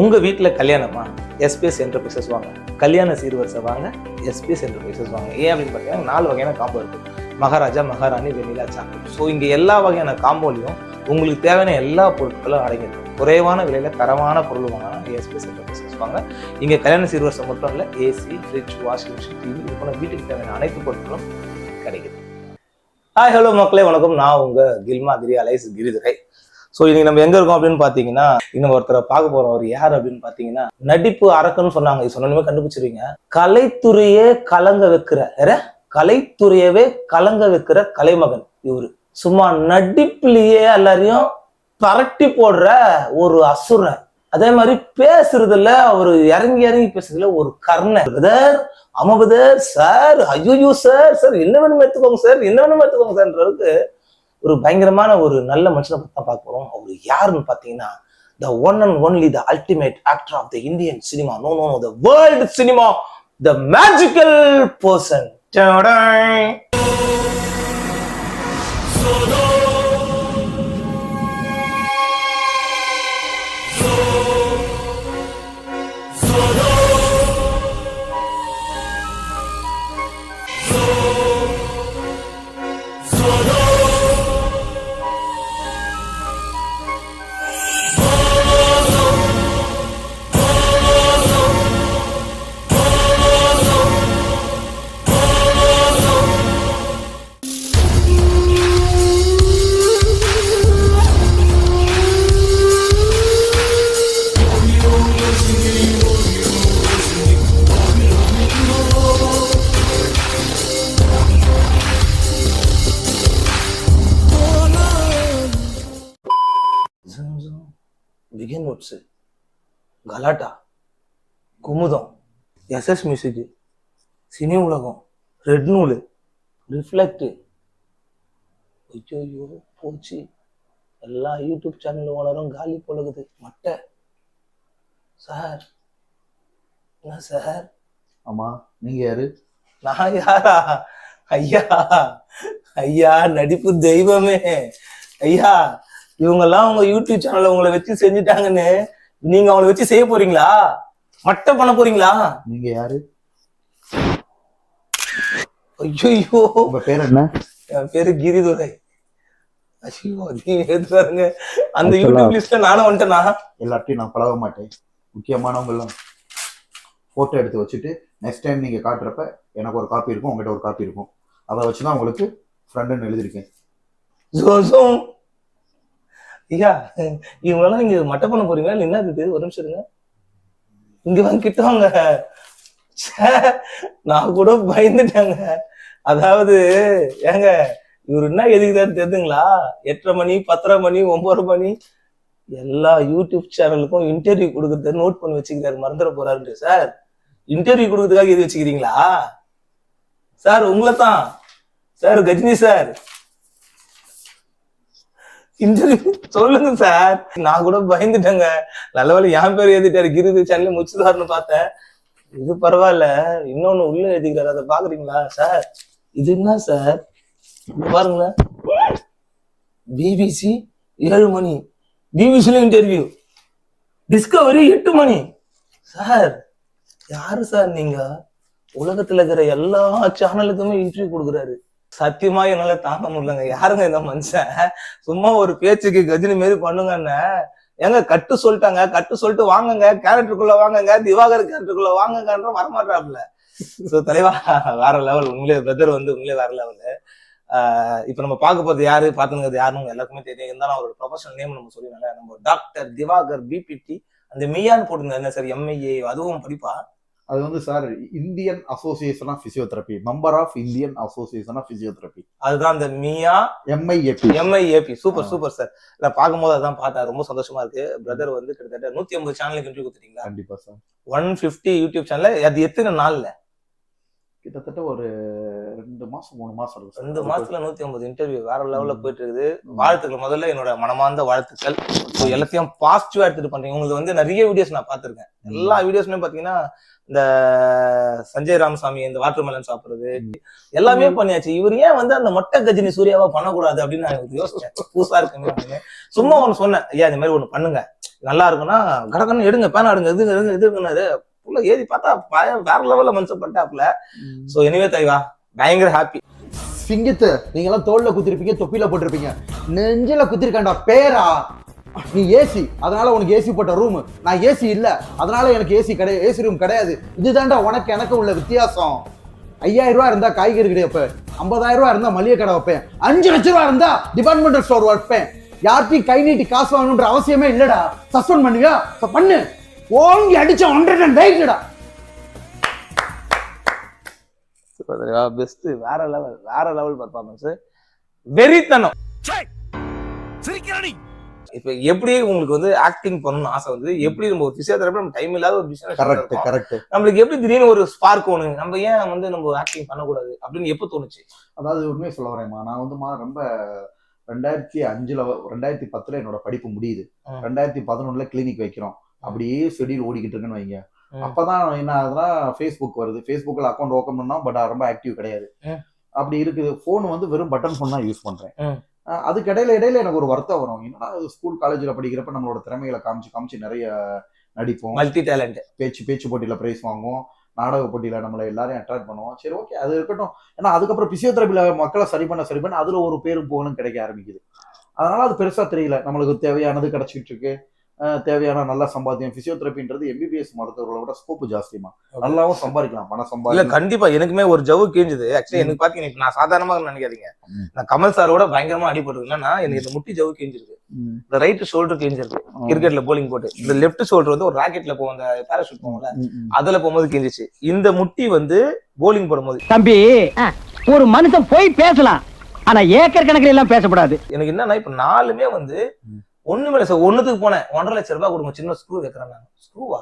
உங்க வீட்டுல கல்யாணமா? எஸ்பிஎஸ் என்டர்பிரைசஸ் வாங்க. கல்யாண சீர்வரிசை வாங்க எஸ்பிஎஸ் என்டர்பிரைசஸ் வாங்க. ஏன் அப்படின்னு பார்த்தீங்கன்னா நாலு வகையான காம்போ இருக்குது மகாராஜா மகாராணி வெண்ணிலா சாக்லேட் ஸோ இங்க எல்லா வகையான காம்போலையும் உங்களுக்கு தேவையான எல்லா பொருட்களும் அடங்கிடும் குறைவான விலையில தரமான பொருள் வாங்கினா எஸ்பிஎஸ் என்டர்பிரைசஸ் வாங்க. இங்க கல்யாண சீர்வரிசை மட்டும் இல்லை AC fridge washing machine TV இது போன வீட்டுக்கு தேவையான அனைத்து பொருட்களும் கிடைக்குது. ஹாய் ஹலோ மக்களே வணக்கம். நான் உங்க கில்மா கிரி அலைஸ் கிரிதுரை ஸோ இன்னைக்கு நம்ம எங்க இருக்கோம் அப்படின்னு பாத்தீங்கன்னா இன்னும் ஒருத்தரை பார்க்க போறோம். அவர் யார் அப்படின்னு பாத்தீங்கன்னா நடிப்பு அரக்கன்னு சொன்னாங்க. இது சொன்னமே கண்டுபிடிச்சிருவீங்க. கலைத்துறையே கலங்க வைக்கிற கலைத்துறையவே கலங்க வைக்கிற கலைமகன் இவரு. சும்மா நடிப்புலயே எல்லாரையும் பரட்டி போடுற ஒரு அசுரன். அதே மாதிரி பேசுறதுல ஒரு இறங்கி இறங்கி பேசுறதுல ஒரு கர்ணன். பிரதர் ஆமா பிரதர் சார் ஐயோ சார் சார் என்ன வேணுமோ எடுத்துக்கோங்க சார் என்ன வேணுமே எடுத்துக்கோங்க சார்ன்றதுக்கு ஒரு பயங்கரமான ஒரு நல்ல மனுஷனை தான் பார்க்க போறோம். அவர் யாருன்னு பாத்தீங்கன்னா the one and only the ultimate actor of the Indian cinema no no the world cinema the magical person Behindwoods Galatta Kumudam SS music Cine Ulagam red நூல் ரிஃப்ளெக்ட் ஐயோ போச்சு. எல்லா யூடியூப் சேனல் ஓனரும் காலி போலகுது. மட்டை. சார் என்ன sir? ஆமா நீங்க யாரு? நான் யாரா? ஐயா ஐயா நடிப்பு தெய்வமே. ஐயா இவங்கெல்லாம் உங்க யூடியூப் சேனல்ல உங்களை வச்சு செஞ்சுட்டாங்கன்னு நீங்க அவங்கள வச்சு செய்ய போறீங்களா? மட்டை பண்ண போறீங்களா? நீங்க யாரு? ஐயோ உங்க பேர் என்ன? என் பேரு கிரிதுரை. ஐயோ நீங்க பாருங்க. அந்த யூடியூப் லிஸ்ட்ல நானும் வந்துட்டேனா? எல்லார்ட்டையும் நான் பழக மாட்டேன். முக்கியமானவங்க எல்லாம் போட்டோ எடுத்து வச்சுட்டு நெக்ஸ்ட் டைம் நீங்க காட்டுறப்ப எனக்கு ஒரு காப்பி இருக்கும் உங்ககிட்ட ஒரு காப்பி இருக்கும். அதை வச்சு தான் உங்களுக்கு ஃப்ரெண்டுன்னு எழுதியிருக்கேன். ஐயா இவங்களெல்லாம் நீங்க மட்டை பண்ண போறீங்களா? என்ன இது? ஒரு நிமிஷம் இருங்க. இங்க வந்து கிட்ட வாங்க நான் கூட பயந்துட்டேங்க. அதாவது ஏங்க இவர் என்ன எதுக்குதான் தெரியுதுங்களா எட்டரை மணி பத்தரை மணி ஒன்பது மணி. எல்லா யூடியூப் சேனலுக்கும் இன்டர்வியூ கொடுக்கறத நோட் பண்ணி வச்சுக்கிறாரு. மறந்துட போறாரு சார். இன்டர்வியூ கொடுக்கறதுக்காக எது வச்சுக்கிறீங்களா? சார் உங்களை தான் சார் கஜினி சார். இன்டர்வியூ சொல்லுங்க சார். நான் கூட பயந்துட்டேங்க. நல்ல வேலை என் பேர் எழுதிட்டாரு. கிருதி சேனல் முச்சுதார்னு பார்த்தேன். இது பரவாயில்ல. இன்னொன்னு உள்ள எழுதிக்கிறாரு. அதை பாக்குறீங்களா சார்? இது என்ன சார்? பாருங்களேன். பிபிசி ஏழு மணி. பிபிசில இன்டர்வியூ டிஸ்கவரி எட்டு மணி. சார் யாரு சார் நீங்க? உலகத்துல இருக்கிற எல்லா சேனலுக்குமே இன்டர்வியூ கொடுக்குறாரு. சத்தியமா என்னால தாங்க முடியலங்க. யாருங்க இந்த மனுஷன்? சும்மா ஒரு பேச்சுக்கு கஜினி மாரி பண்ணுங்கன்னு ஏங்க கட்டு சொல்லிட்டாங்க. கட்டு சொல்லிட்டு வாங்குங்க. கேரக்டருக்குள்ள வாங்குங்க. திவாகர் கேரக்டருக்குள்ள வாங்குங்கன்ற வரமாட்டாப்ல சோ தலைவா வேற லெவல் உண்மையிலே பிரதர் வந்து உண்மையிலே வேற லெவல் இப்ப நம்ம பார்க்க போறது யாரு பாத்துங்கிறது யாருன்னு எல்லாருக்குமே தெரியும். இருந்தாலும் அவரோட ப்ரொஃபஷனல் நேம் நம்ம சொல்லிடுங்க நம்ம டாக்டர் திவாகர் பிபிடி அந்த மெய்யான்னு போட்டுங்க என்ன சார் எம்ஐஏ அதுவும் படிப்பா. அது வந்து sir Indian association of physiotherapy member of Indian association of physiotherapy அதுதான் அந்த மியா MIAP MIAP super. Super sir நான் பார்க்கும்போது அதான் பார்த்தேன். ரொம்ப சந்தோஷமா இருக்கு. பிரதர் வந்து கிட்டத்தட்ட நூத்தி ஐம்பது சேனலுக்கு இன்டர்வியூ கொடுத்துட்டீங்களா? கண்டிப்பா sir one fifty YouTube channel அது எத்தனை நாள்ல? கிட்டத்தட்ட ஒரு ரெண்டு மாசம் மூணு மாசம். ரெண்டு மாசத்துல நூத்தி ஐம்பது இன்டர்வியூ வேற லெவல்ல. போயிட்டு இருக்குது. வாழ்த்துக்கள். முதல்ல என்னோட மனமார்ந்த வாழ்த்துக்கள். எல்லாத்தையும் பாசிட்டிவா எடுத்துட்டு பண்றீங்க. உங்களுக்கு வந்து நிறைய வீடியோஸ் நான் பார்த்திருக்கேன். எல்லா வீடியோஸ்லயும் பாத்தீங்கன்னா இந்த சஞ்சய் ராமசாமி இந்த வாட்டர் மெலன் சாப்பிடுறது. எல்லாமே பண்ணியாச்சு. இவர் ஏன் வந்து அந்த மொட்டை கஜினி சூர்யாவா பண்ணக்கூடாது அப்படின்னு நான் யோசிச்சேன். புதுசா இருக்குமே சும்மா ஒண்ணு சொன்னேன். ஐயா இந்த மாதிரி ஒண்ணு பண்ணுங்க. நல்லா இருக்கும்னா கடகன்னு எடுங்க. பேனா எடுங்க. இது எடுங்க இது இருக்குனாரு உள்ள ஏறி பார்த்தா பய- வேற லெவல்ல மனுஷன் பண்ணிட்டாப்ல சோ எனிவே தலைவா பயங்கர ஹாப்பி சிங்கத்து நீங்க எல்லாம் தோல்ல குத்திருப்பீங்க தொப்பில போட்டிருப்பீங்க. நெஞ்சில குத்திருக்காண்டா பேரா. நீ ஏசி அதனால உனக்கு ஏசி போட்ட ரூம் நான் ஏசி இல்ல அதனால எனக்கு ஏசி கிடையாது ஏசி ரூம் கிடையாது. இதுதான்டா உனக்கு எனக்கு உள்ள வித்தியாசம். ஐயாயிரம் ரூபாய் இருந்தா காய்கறி கடை வைப்பேன். ஐம்பதாயிரம் ரூபாய் இருந்தா மளிகை கடை வைப்பேன். அஞ்சு லட்ச ரூபாய் இருந்தா டிபார்ட்மெண்டல் ஸ்டோர் வைப்பேன். யார்ட்டையும் கை நீட்டி காசு வாங்கணுன்ற அவசியமே இல்லடா. சஸ்பெண்ட் பண்ணுவியா? So பண்ணு. ஓங்கி அடிச்ச ஒன்றரை டன் வெயிட்டடா பெஸ்ட் வேற லெவல் வேற லெவல் பர்ஃபார்மன்ஸ் வெறித்தனம். இப்ப எப்படி உங்களுக்கு வந்து ஆக்டிங் பண்ணணும்னு ஆசை வந்து எப்படி நம்ம ஒரு பிசியோதெரபி நம்ம டைம் இல்லாத ஒரு பிசினஸ் கரெக்ட் கரெக்ட் நம்மளுக்கு எப்படி திடீர்னு ஒரு ஸ்பார்க் ஒண்ணு நம்ம ஏன் வந்து நம்ம ஆக்டிங் பண்ணக்கூடாது அப்படின்னு எப்போ தோணுச்சு? அதாவது உண்மையை சொல்ல வரேம்மா. நான் வந்துமா ரொம்ப ரெண்டாயிரத்தி அஞ்சுல ரெண்டாயிரத்தி பத்துல என்னோட படிப்பு முடியுது. ரெண்டாயிரத்தி பதினொன்னுல கிளினிக் வைக்கிறோம். அப்படியே ஷெடியூல் ஓடிக்கிட்டு இருக்குன்னு வைங்க. அப்பதான் என்ன ஆகுதுன்னா ஃபேஸ்புக் வருது. ஃபேஸ்புக்ல அக்கௌண்ட் ஓப்பன் பண்ணா பட் ரொம்ப ஆக்டிவ் கிடையாது. அப்படி இருக்குது. ஃபோன் வந்து வெறும் பட்டன் ஃபோன் தான் யூஸ் பண்றேன். அதுக்கு இடையில இடையில எனக்கு ஒரு வருத்தம் வரும். என்னடா ஸ்கூல் காலேஜ்ல படிக்கிறப்ப நம்மளோட திறமைகளை காமிச்சு காமிச்சு நிறைய நடிப்போம். மல்டி டேலண்ட் பேச்சு பேச்சு போட்டியில பிரைஸ் வாங்குவோம். நாடக போட்டியில நம்மளை எல்லாரையும் அட்ராக்ட் பண்ணுவோம். சரி ஓகே அது இருக்கட்டும். ஏன்னா அதுக்கப்புறம் பிசியோதெரபில மக்களை சரி பண்ண சரி பண்ண அதுல ஒரு பேரும் புகழும் கிடைக்க ஆரம்பிக்குது. அதனால அது பெருசா தெரியல. நம்மளுக்கு தேவையானது கிடைச்சிட்டு இருக்கு. தேவையான நல்ல சம்பாத்தியம் பிசியோதெரபின்றது எம்பிபிஎஸ் மருத்துவர்களை விட ஸ்கோப் ஜாஸ்திமா நல்லாவும் சம்பாதிக்கலாம் பணம் இல்ல சம்பாதிக்கலாம். கண்டிப்பா. எனக்குமே ஒரு ஜவு கிழிஞ்சது. ஆக்சுவலி எனக்கு பாத்தீங்கன்னா இப்ப நான் சாதாரணமா நினைக்காதீங்க. நான் கமல் சாரோட பயங்கரமா அடிபட்டு என்னன்னா எனக்கு இந்த முட்டி ஜவு கிழிஞ்சிருக்கு. இந்த ரைட் ஷோல்டர் கிழிஞ்சிருக்கு கிரிக்கெட்ல போலிங் போட்டு. இந்த லெஃப்ட் ஷோல்டர் வந்து ஒரு ராக்கெட்ல போவோம் அந்த பேராஷூட் போவோம்ல. அதுல போகும்போது கிழிஞ்சிச்சு. இந்த முட்டி வந்து போலிங் போடும்போது. தம்பி ஒரு மனுஷன் போய் பேசலாம். ஆனா ஏக்கர் கணக்கில் எல்லாம் பேசக்கூடாது எனக்கு என்னன்னா இப்ப நாலுமே வந்து. ஒண்ணுமே இல்லை சார் ஒண்ணுத்துக்கு போனேன். ஒன்றரை லட்சம் ரூபாய் கொடுங்க. சின்ன ஸ்க்ரூ வைக்கிறேன் ஸ்க்ரூவா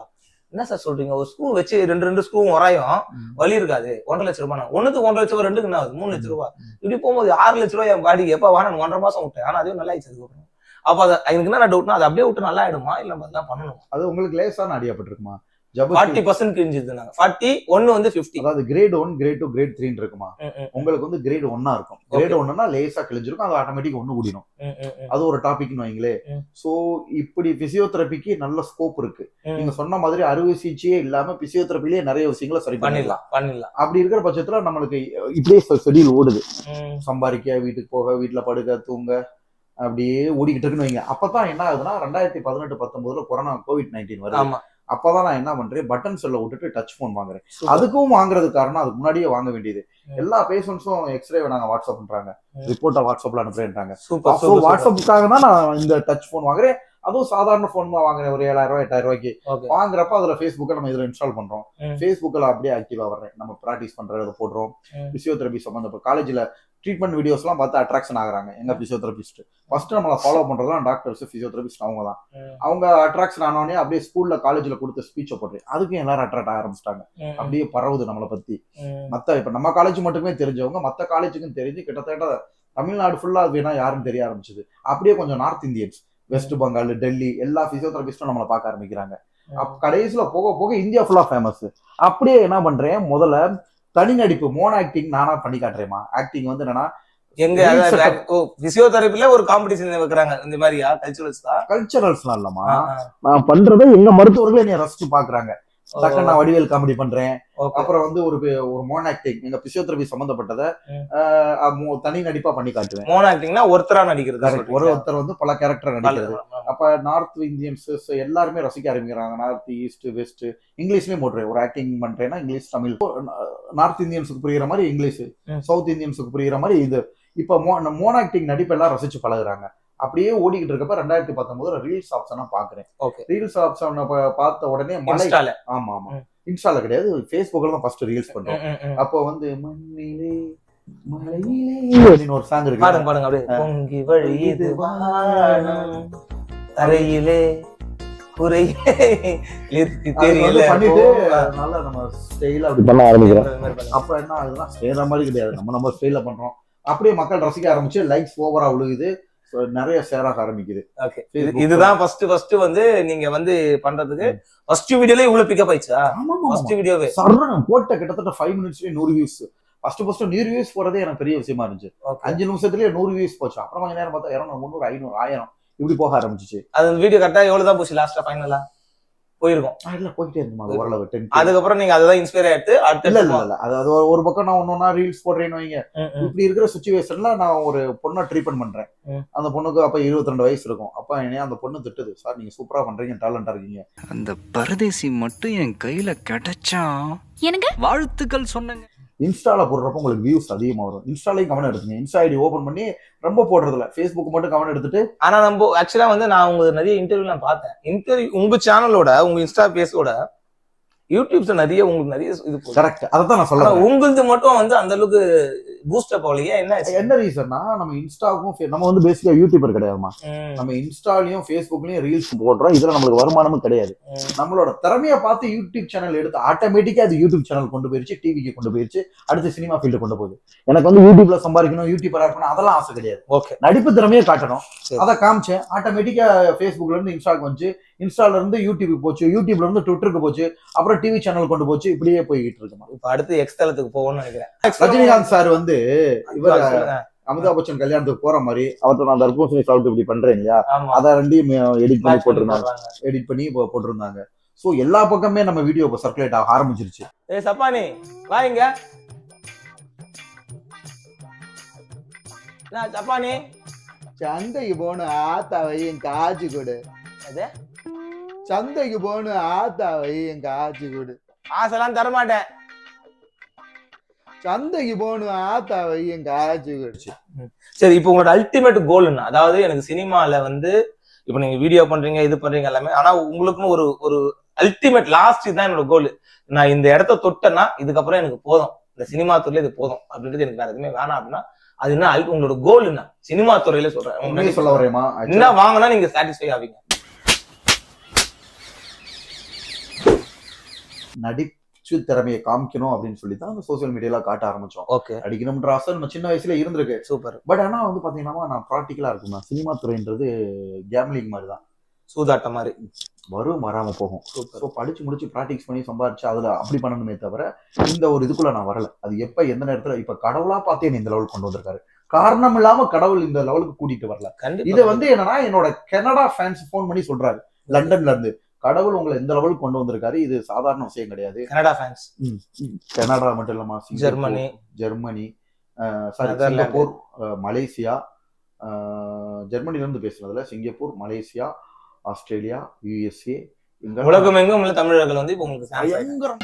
என்ன சார் சொல்றீங்க? ஒரு ஸ்க்ரூ வச்சு ரெண்டு ரெண்டு ஸ்க்ரூவும் உராயும். வலி இருக்காது. ஒன்றரை லட்சம் ரூபாய் ஒண்ணுக்கு ஒன்றரை லட்சம் ரூபாய் ரெண்டுக்கு என்ன ஆகுது? மூணு லட்சம் ரூபாய். இப்படி போகும்போது ஆறு லட்சம் ரூபாய் என் பாடிக்கு எப்ப வா நான் ஒன்றரை மாசம் விட்டேன். ஆனா அதுவும் நல்லா ஆயிடுச்சு அதுக்கப்புறம். அப்ப அது எனக்கு என்ன டவுட்னா அது அப்படியே விட்டு நல்லா ஆயிடுமா? இல்ல நம்ம அதெல்லாம் பண்ணணும்? அது உங்களுக்கு லேசான அடியாப்பட்டிருக்குமா? ஃபார்ட்டி பர்சன்ட் கிழிஞ்சது நாங்க. ஃபார்ட்டி ஒன்னு வந்து ஃபிஃப்டி அதாவது grade one grade two grade த்ரீன்னு இருக்குமா? உங்களுக்கு வந்து கிரேட் ஒன்னா இருக்கும். கிரேட் ஒன்னுனா லேசா கிழிஞ்சிருக்கும். அது ஆட்டோமேட்டிக் ஒண்ணு கூடிடும் அது ஒரு டாபிக்னு வைங்களே. சோ இப்படி பிசியோதெரபிக்கு நல்ல ஸ்கோப் இருக்கு. நீங்க சொன்ன மாதிரி அறுவை சிகிச்சையே இல்லாம பிசியோதெரபிலேயே நிறைய விஷயங்களை சரி பண்ணிடலாம் பண்ணிடலாம். அப்படி இருக்கிற பட்சத்துல நம்மளுக்கு இப்படியே ஷெடியூல் ஓடுது. சம்பாதிக்க வீட்டுக்கு போக வீட்டுல படுக்க தூங்க அப்படியே ஓடிக்கிட்டு இருக்குன்னு வைங்க. அப்பதான் என்ன ஆகுதுன்னா ரெண்டாயிரத்தி பதினெட்டு பத்தொன்பதுல கொரோனா கோவிட் நைன்டீன் வருது. அப்பதான் நான் என்ன பண்றேன்? பட்டன் செல்ல விட்டுட்டு டச் போன் வாங்குறேன். அதுக்கும் வாங்குறது காரணம் அதுக்கு முன்னாடியே வாங்க வேண்டியது. எல்லா பேஷண்ட்ஸும் எக்ஸ்ரே நாங்க வாட்ஸ்அப் பண்றாங்க. ரிப்போர்ட்டை வாட்ஸ்அப்ல அனுப்புறேன்றாங்க. வாட்ஸ்அப்புக்காக தான் நான் இந்த டச் ஃபோன் வாங்குறேன். அதுவும் சாதாரண ஃபோன் தான் வாங்குறேன். ஒரு ஏழாயிரம் ரூபாய் எட்டாயிரம் ரூபாய்க்கு. வாங்குறப்ப அதுல ஃபேஸ்புக்கை நம்ம இதுல இன்ஸ்டால் பண்றோம். ஃபேஸ்புக்கில் அப்படியே ஆக்டிவா வர்றேன். நம்ம ப்ராக்டிஸ் பண்றத போடுறோம். பிசியோதெரபி சம்மந்தப்பட்ட காலேஜ்ல ட்ரீட்மெண்ட் வீடியோஸ்லாம் பார்த்து அட்ராக்ஷன் ஆகுறாங்க. எங்க பிசியோதெரபிஸ்ட் ஃபர்ஸ்ட் நம்மளை ஃபாலோ பண்றதுலாம் டாக்டர்ஸ் பிசியோதெரபிஸ்ட் அவங்க தான் அவங்க அட்ராக்ஷன் ஆனோடனே அப்படியே ஸ்கூல்ல காலேஜ்ல கொடுத்த ஸ்பீச்சை போடுறேன் அதுக்கும் எல்லாரும் அட்ராக்ட் ஆரம்பிச்சிட்டாங்க. அப்படியே பரவுது நம்மளை பத்தி. மத்த இப்ப நம்ம காலேஜ் மட்டுமே தெரிஞ்சவங்க மத்த காலேஜுக்கும் தெரிஞ்சு கிட்டத்தட்ட தமிழ்நாடு ஃபுல்லா அது வேணா யாரும் தெரிய ஆரம்பிச்சது. அப்படியே கொஞ்சம் north Indians west Bengal Delhi எல்லா பிசியோதெரபிஸ்டும் நம்மளை பார்க்க ஆரம்பிக்கிறாங்க. அப்ப கடைசியில போக போக இந்தியா ஃபுல்லா ஃபேமஸ் அப்படியே என்ன பண்றேன்? முதல்ல தனி நடிப்பு மோன் ஆக்டிங் நானா பண்ணி காட்டுறேமா ஆக்டிங் வந்து என்னன்னா எங்க பிசியோதெரபில ஒரு காம்படிஷன் வைக்கிறாங்க. இந்த மாதிரியா கல்ச்சுரல்ஸ் தான் கல்ச்சரல்ஸ்லாம் இல்லம்மா. நான் பண்றதை எங்க மருத்துவர்கள் என்னை ரசிச்சு பாக்குறாங்க ஆ. டக்குன்னு நான் வடிவேல் காமெடி பண்றேன். அப்புறம் வந்து ஒரு ஒரு மோன் ஆக்டிங் எங்க பிசியோதெரபி சம்பந்தப்பட்டதை தனி நடிப்பா பண்ணி காட்டுவேன் மோனோ ஆக்டிங்னா ஒருத்தரா நடிக்கிறது. ஒரு ஒருத்தர் வந்து பல கேரக்டர் நடிக்கிறது. அப்ப நார்த் இந்தியன்ஸ் எல்லாருமே ரசிக்க ஆரம்பிக்கிறாங்க நார்த் ஈஸ்ட் வெஸ்ட் இங்கிலீஷ்லயும் போடுறேன் ஒரு ஆக்டிங் பண்றேன்னா இங்கிலீஷ் தமிழ் நார்த் இந்தியன்ஸுக்கு புரியுற மாதிரி இங்கிலீஷ். சவுத் இந்தியன்ஸுக்கு புரியுற மாதிரி இது இப்ப மோ மோன் ஆக்டிங் நடிப்பு எல்லாம் ரசிச்சு பழகுறாங்க அப்படியே ஓடிக்கிட்டு இருக்கப்ப ரெண்டாயிரத்தி பத்தொன்பதுல ரீல்ஸ் ஆப்ஷனா பாக்குறேன். Okay. ரீல்ஸ் ஆப்ஷன் பார்த்த உடனே மலை இன்ஸ்டால ஆமா ஆமா. இன்ஸ்டால கிடையாது. ஃபேஸ்புக்ல தான் ஃபர்ஸ்ட் ரீல்ஸ் பண்றோம். அப்போ வந்து மண்ணிலே மலையிலே ஒரு சாங் இருக்கு பாருங்க பாருங்க அப்படியே. பொங்கி வழியுது வானம். தரையிலே பண்ணிட்டு. அதனால நம்ம ஸ்டைலா அப்படி பண்ண ஆரம்பிக்கிறோம். அப்ப என்ன ஆகுதுன்னா செய்யற மாதிரி கிடையாது. நம்ம நம்ம ஸ்டைல பண்றோம். அப்படியே மக்கள் ரசிக்க ஆரம்பிச்சு லைக்ஸ் ஓவரா விழுகுது. நிறைய ஷேர் ஆக ஆரம்பிக்குது. Facebook. இதுதான் ஃபர்ஸ்ட் ஃபர்ஸ்ட் வந்து நீங்க வந்து பண்றதுக்கு ஃபர்ஸ்ட் வீடியோல இவ்வளவு பிக்கப் ஆயிடுச்சா? ஃபர்ஸ்ட் வீடியோவே சரணம் போட்ட கிட்டத்தட்ட ஃபைவ் மினிட்ஸ்லயே நூறு வியூஸ் ஃபர்ஸ்ட் ஃபர்ஸ்ட் நூறு வியூஸ் போறதே எனக்கு பெரிய விஷயமா இருந்துச்சு. அஞ்சு நிமிஷத்துலயே நூறு வியூஸ் போச்சு. அப்புறம் கொஞ்ச நேரம் பார்த்தா இரநூறு முந்நூறு ஐநூறு ஆயிரம் இப்படி போக ஆரம்பிச்சிச்சு. அது வீடியோ கரெக்டா எவ்வளவு தான் போச்சு லாஸ்டா ஃபைனலா போயிருக்கும். இல்ல போயிட்டே இருக்குமா அது ஓரளவு டென் அதுக்கப்புறம் நீங்க அதுதான் இன்ஸ்பயர் ஆயிட்டு அடுத்த இல்ல இல்ல இல்ல அது அது ஒரு- ஒரு பக்கம் நான் ஒன்னொன்னா ரீல்ஸ் போடுறேன்னு வைங்க. இப்படி இருக்கிற சுச்சுவேஷன்ல நான் ஒரு பொண்ணை ட்ரீட்மெண்ட் பண்றேன். அந்த பொண்ணுக்கு அப்ப 22 வயசு இருக்கும். அப்ப என்னைய அந்த பொண்ணு திட்டுது. சார் நீங்க சூப்பரா பண்றீங்க டேலண்டா இருக்கீங்க. அந்த பரதேசி மட்டும் என் கையில கிடைச்சா என்னங்க? வாழ்த்துக்கள் சொன்னங்க. இன்ஸ்டால போடுறப்ப உங்களுக்கு வியூஸ் அதிகமா வரும். இன்ஸ்டாலையும் கவனம் எடுத்துங்க? இன்ஸ்டா ஐடி ஓபன் பண்ணி ரொம்ப போடுறது இல்ல ஃபேஸ்புக் மட்டும் கவனம் எடுத்துட்டு ஆனா நம்ம ஆக்சுவலா வந்து நான் உங்களுக்கு நிறைய இன்டர்வியூ நான் பார்த்தேன். இன்டர்வியூ உங்க சேனலோட உங்க இன்ஸ்டா பேஸோட யூடியூப்ஸ் நிறைய உங்களுக்கு நிறைய இது. கரெக்ட் அதை தான் நான் சொல்றேன் உங்களுது மட்டும் வந்து அந்த அளவுக்கு பூஸ்டப் ஆகலையே என்ன? என்ன ரீசன்னா நம்ம இன்ஸ்டாவுக்கும் நம்ம வந்து பேசிக்கா யூடியூபர் கிடையாதுமா நம்ம இன்ஸ்டாலையும் ஃபேஸ்புக்லயும் ரீல்ஸ் போடுறோம் இதுல நம்மளுக்கு வருமானமும் கிடையாது. நம்மளோட திறமையை பார்த்து யூடியூப் சேனல் எடுத்து ஆட்டோமேட்டிக்கா அது யூடியூப் சேனல் கொண்டு போயிருச்சு டிவிக்கு கொண்டு போயிருச்சு அடுத்து சினிமா ஃபீல்டு கொண்டு போகுது. எனக்கு வந்து யூடியூப்ல சம்பாதிக்கணும் யூடியூபர் இருக்கணும் அதெல்லாம் ஆசை கிடையாது. ஓகே நடிப்பு திறமையை காட்டணும். அதை காமிச்சேன் ஆட்டோமேட்டிக்கா ஃபேஸ்புக்ல இருந்து இன்ஸ்டாக்கு வந்துச்சு இன்ஸ்டால இருந்து யூடியூபுக்கு போச்சு யூடியூப்ல இருந்து ட்விட்டருக்கு போச்சு அப்புறம் டிவி சேனல் கொண்டு போச்சு இப்படியே போய்கிட்டு இருக்குமா இப்ப அடுத்து எக்ஸ் தளத்துக்கு போகணும்னு நினைக்கிறேன். ரஜினிகாந்த் சார் வந்து இவர். அமிதாப் பச்சன் கல்யாணத்துக்கு போற மாதிரி அவர்கிட்ட நான் தர்பூசணி சாப்பிட்டு இப்படி பண்றேன் இல்லையா? அதை ரெண்டையும் எடிட் பண்ணி போட்டிருந்தாங்க. போடுறாங்க. எடிட் பண்ணி இப்போ போட்டிருந்தாங்க. ஸோ எல்லா பக்கமே நம்ம வீடியோ இப்போ சர்க்குலேட் ஆக ஆரம்பிச்சிருச்சு. ஏய் சப்பானி வா இங்க. நான் சப்பானி? சந்தைக்கு போன ஆத்தாவை என் காய்ச்சி கொடு. அது? சந்தைக்கு போன ஆத்தாவை என் காய்ச்சி கொடு. ஆசைலாம் தர மாட்டேன் சந்தைக்கு போன ஆத்தாவை என் காய்ச்சி கொடு. சரி இப்போ உங்களோட அல்டிமேட் கோல் என்ன? அதாவது எனக்கு சினிமால வந்து இப்போ நீங்க வீடியோ பண்றீங்க இது பண்றீங்க எல்லாமே ஆனா உங்களுக்குன்னு ஒரு ஒரு அல்டிமேட் லாஸ்ட் தான் என்னோட கோல் நான் இந்த இடத்த தொட்டேன்னா இதுக்கப்புறம் எனக்கு போதும். இந்த சினிமா துறையில இது போதும். அப்படின்றது எனக்கு வேற எதுவுமே வேணாம் அப்படின்னா அது என்ன அல்- உங்களோட கோல் என்ன? சினிமா துறையில சொல்றேன். சொல்ல வரேமா என்ன வாங்கினா நீங்க சாட்டிஸ்ஃபை ஆவீங்க. நடிச்சு திறமையை காமிக்கணும் அப்படின்னு சொல்லி தான் அந்த சோசியல் மீடியால காட்ட ஆரம்பிச்சோம். ஓகே நடிக்கணும்ன்ற ஆசை நம்ம சின்ன வயசுல இருந்திருக்கு. சூப்பர் பட் ஆனா வந்து பாத்தீங்கன்னா நான் ப்ராக்டிக்கலா இருக்கும் சினிமா துறைன்றது கேம்லிங் மாதிரி தான். சூதாட்டம் மாதிரி. வரும் வராம போகும். ஸோ படிச்சு முடிச்சு ப்ராக்டிஸ் பண்ணி சம்பாரிச்சு அதுல அப்படி பண்ணணுமே தவிர இந்த ஒரு இதுக்குள்ள நான் வரல. அது எப்ப எந்த நேரத்துல இப்ப கடவுளா பார்த்தே இந்த லெவலுக்கு கொண்டு வந்திருக்காரு. காரணம் இல்லாம கடவுள் இந்த லெவலுக்கு கூட்டிட்டு வரல. இது வந்து என்னன்னா என்னோட கனடா ஃபேன்ஸ் ஃபோன் பண்ணி சொல்றாரு. லண்டன்ல இருந்து. கடவுள் உங்களை இந்த லெவலுக்கு கொண்டு வந்திருக்காரு? இது சாதாரண விஷயம் கிடையாது. கனடா ஃபேன்ஸ் கனடா மட்டும் இல்லாம ஜெர்மனி. ஜெர்மனி. சிங்கப்பூர் மலேசியா ஜெர்மனில இருந்து பேசுறதுல சிங்கப்பூர் மலேசியா ஆஸ்திரேலியா யுஎஸ்ஏ உலகம் எங்கும் உள்ள தமிழர்கள் வந்து இப்போ உங்களுக்கு. பயங்கரம்.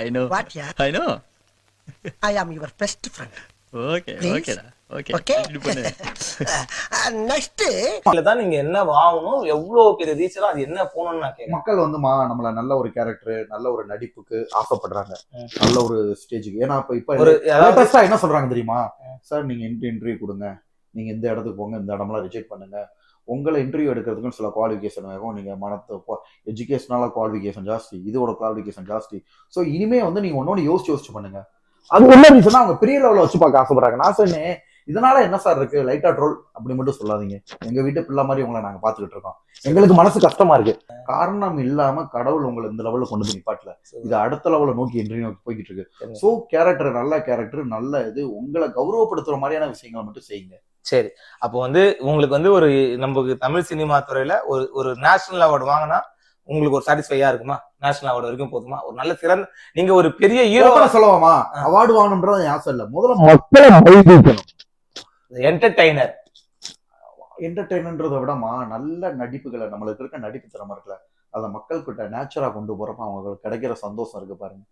I know? I know I am your best friend. Okay. ஓகேடா ஓகே next, இதுல தான் நீங்க என்ன வாங்கணும் எவ்வளவு பெரிய ரீச்சரா அது என்ன போகணும்னு நான் மக்கள் வந்து மா நம்மள நல்ல ஒரு கேரக்டர் நல்ல ஒரு நடிப்புக்கு ஆசைப்படுறாங்க. நல்ல ஒரு ஸ்டேஜுக்கு ஏன்னா இப்ப இப்ப ஒரு அதாவது லேட்டஸ்டா என்ன சொல்றாங்க தெரியுமா? சார் நீங்க இன்டர்வியூ கொடுங்க. நீங்க இந்த இடத்துக்கு போங்க இந்த இடம்லாம் ரிஜெக்ட் பண்ணுங்க. உங்களை இன்டர்வியூ எடுக்கிறதுக்குன்னு சில குவாலிஃபிகேஷன் வேகும் நீங்க மனத்தை எஜுகேஷனால குவாலிஃபிகேஷன் ஜாஸ்தி இதோட குவாலிஃபிகேஷன் ஜாஸ்தி. ஸோ இனிமே வந்து நீங்க ஒன்னொன்னு யோசிச்சு யோசிச்சு பண்ணுங்க. அது என்ன ரீசனா அவங்க பெரிய லெவலில் வச்சு பார்க்க ஆசைப்படுறாங்க. நான் சொன்னேன் இதனால என்ன சார் இருக்கு? லைட்டா ட்ரோல் அப்படி மட்டும் சொல்லாதீங்க. எங்க வீட்டு பிள்ளை மாதிரி உங்களை நாங்க பாத்துக்கிட்டு இருக்கோம். எங்களுக்கு மனசு கஷ்டமா இருக்கு. காரணம் இல்லாம கடவுள் உங்களை இந்த லெவல்ல கொண்டு போய் நிப்பாட்டல. இது அடுத்த லெவல நோக்கி இன்றைய நோக்கி போய்கிட்டு இருக்கு. சோ கேரக்டர் நல்ல கேரக்டர் நல்ல இது. உங்களை கௌரவப்படுத்துற மாதிரியான விஷயங்களை மட்டும் செய்யுங்க. சரி. அப்போ வந்து உங்களுக்கு வந்து ஒரு நமக்கு தமிழ் சினிமா துறையில ஒரு ஒரு நேஷனல் அவார்டு வாங்கினா உங்களுக்கு ஒரு சாட்டிஸ்ஃபையா இருக்குமா? நேஷனல் அவார்டு வரைக்கும் போதுமா? ஒரு நல்ல சிறந்த நீங்க ஒரு பெரிய ஹீரோ ஆ. அவார்டு வாங்கணும்ன்றது ஆசை இல்ல. முதல்ல மக்களை மகிழ்விக்கணும். என்டர்டைனர் என்டர்டைன்மெண்ட்றதை விடமா நல்ல நடிப்புகளை நம்மளுக்கு இருக்க நடிப்பு திறமை இருக்குல்ல அதை மக்கள் கிட்ட நேச்சரா கொண்டு போறப்ப அவங்களுக்கு கிடைக்கிற சந்தோஷம் இருக்கு பாருங்க.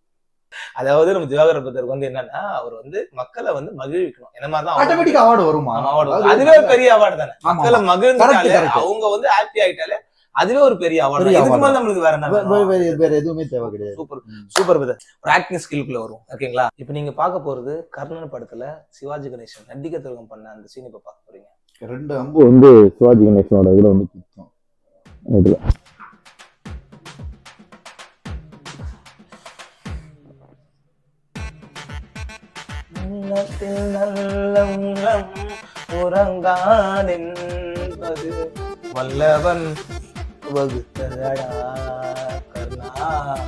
அதாவது நம்ம திவாகர் பத்தருக்கு வந்து என்னன்னா அவர் வந்து மக்களை வந்து மகிழ்விக்கணும். என்ன மாதிரி ஆட்டோமேட்டிக் அவார்டு வருமா? வரும். அதுவே பெரிய அவார்டு தானே. மக்களை correct. அவங்க வந்து ஹாப்பி ஆயிட்டாலே அதுவே ஒரு பெரிய அவார்டு இதுக்கு. மேல நம்மளுக்கு வேற என்ன எதுவுமே தேவை கிடையாது. சூப்பர். சூப்பர் பிரதர் ஒரு ஆக்டிங் ஸ்கில்குள்ள வரும் ஓகேங்களா இப்போ நீங்க பார்க்க போறது கர்ணன் படத்துல சிவாஜி கணேசன் நடிக்க திருகம் பண்ண அந்த சீன் இப்ப பார்க்க போறீங்க. ரெண்டு அம்பு. வந்து சிவாஜி கணேசனோட இதுல வந்து குத்தம் இதுல. நல்ல உள்ளம் உறங்காதென்பது வல்லவன் வகுத்ததடா கர்ணா.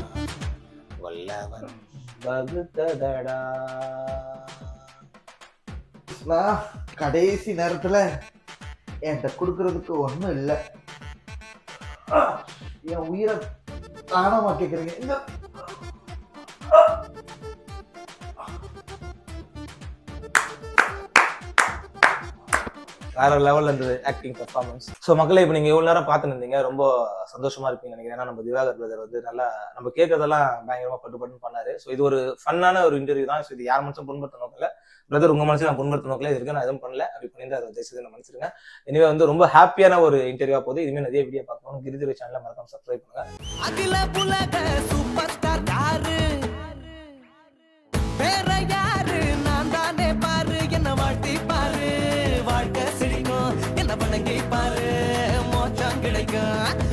வல்லவன். வகுத்ததடா நான் கடைசி நேரத்துல என்கிட்ட கொடுக்கறதுக்கு ஒண்ணும் இல்லை. என் உயிரை தானமா கேக்குறீங்க? இந்த வேற லெவல்ல இருந்தது ஆக்டிங் பர்ஃபார்மன்ஸ் ஸோ மக்களை இப்போ நீங்க இவ்வளவு நேரம் பார்த்துருந்தீங்க ரொம்ப சந்தோஷமா இருப்பீங்கன்னு நினைக்கிறேன். ஏன்னா நம்ம திவாகர் பிரதர் வந்து நல்லா நம்ம கேட்கறதெல்லாம் பயங்கரமா பட்டு பட்டுன்னு பண்ணாரு. ஸோ இது ஒரு ஃபன்னான ஒரு இன்டர்வியூ தான். ஸோ இது யார் மனசும் புண்படுத்த நோக்கல. பிரதர் உங்க மனசு நான் புண்படுத்த நோக்கல. இது நான் எதுவும் பண்ணல. அப்படி பண்ணிட்டு அதை தயவுசெய்து நான் மன்னிச்சிருங்க. எனவே வந்து ரொம்ப ஹாப்பியான ஒரு இன்டர்வியூவா போகுது. இனிமேல் நிறைய வீடியோ பார்க்கணும். கிரிதிரை சேனலை மறக்காம சப்ஸ்கிரைப் பண்ணுங்க. அகில புலக சூப்பர் ஸ்டார் யாரு Yeah.